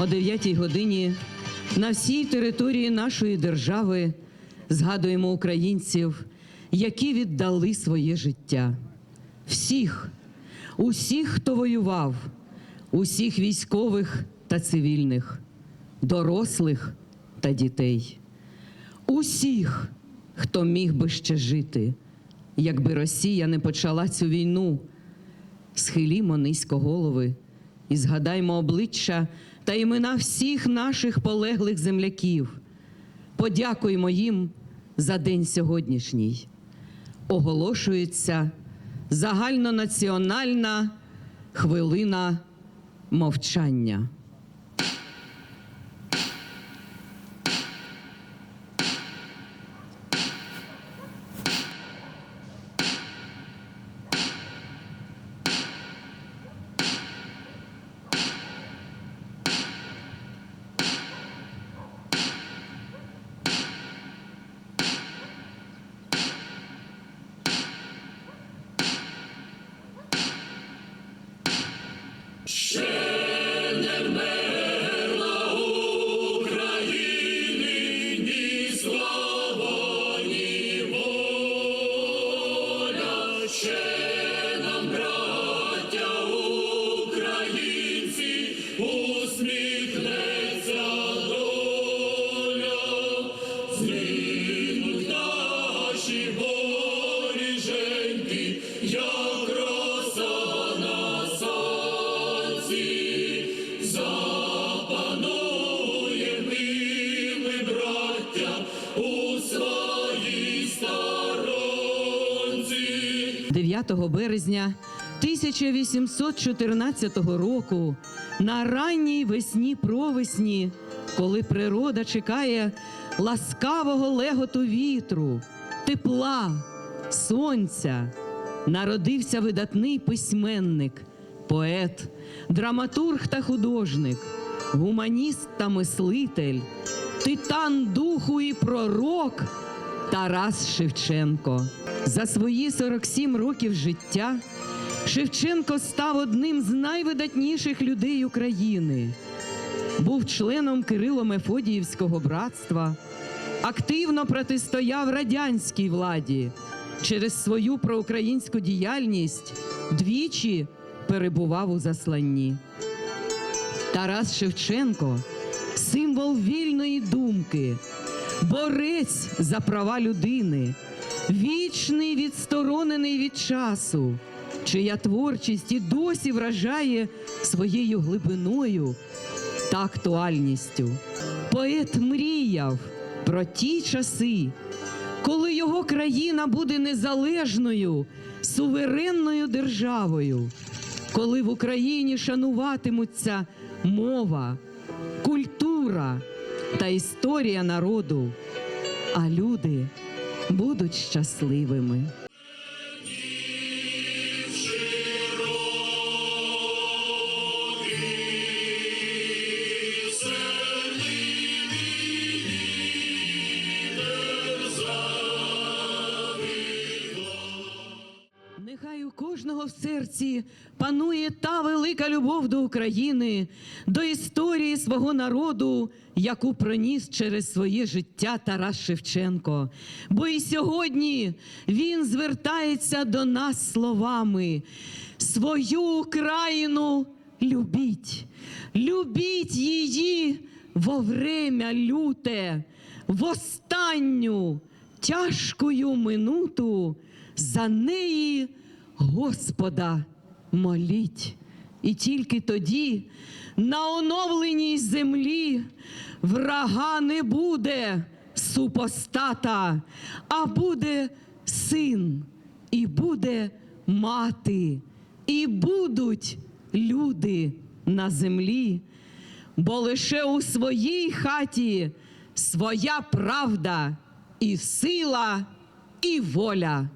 о 9 годині на всій території нашої держави згадуємо українців, які віддали своє життя. Всіх, усіх, хто воював, усіх військових та цивільних, дорослих та дітей, усіх, хто міг би ще жити, якби Росія не почала цю війну. Схилімо низько голови і згадаймо обличчя та імена всіх наших полеглих земляків. Подякуємо їм за день сьогоднішній. Оголошується загальнонаціональна хвилина мовчання. – 9 березня 1814 року на ранній весні провесні, коли природа чекає ласкавого леготу вітру, тепла, сонця, народився видатний письменник, поет, драматург та художник, гуманіст та мислитель, титан духу і пророк Тарас Шевченко. За свої 47 років життя Шевченко став одним з найвидатніших людей України. Був членом Кирило-Мефодіївського братства, активно протистояв радянській владі. Через свою проукраїнську діяльність двічі перебував у засланні. Тарас Шевченко символ вільної думки, борець за права людини, вічний відсторонений від часу, чия творчість і досі вражає своєю глибиною та актуальністю. Поет мріяв про ті часи, коли його країна буде незалежною, суверенною державою, коли в Україні шануватимуться мова, культура та історія народу, а люди будуть щасливими. У кожного в серці панує та велика любов до України, до історії свого народу, яку проніс через своє життя Тарас Шевченко. Бо і сьогодні він звертається до нас словами: свою Україну любіть, любіть її во время люте, в останню тяжкою минуту. За неї Господа моліть. І тільки тоді на оновленій землі врага не буде супостата, а буде син, і буде мати, і будуть люди на землі, бо лише у своїй хаті своя правда і сила, і воля.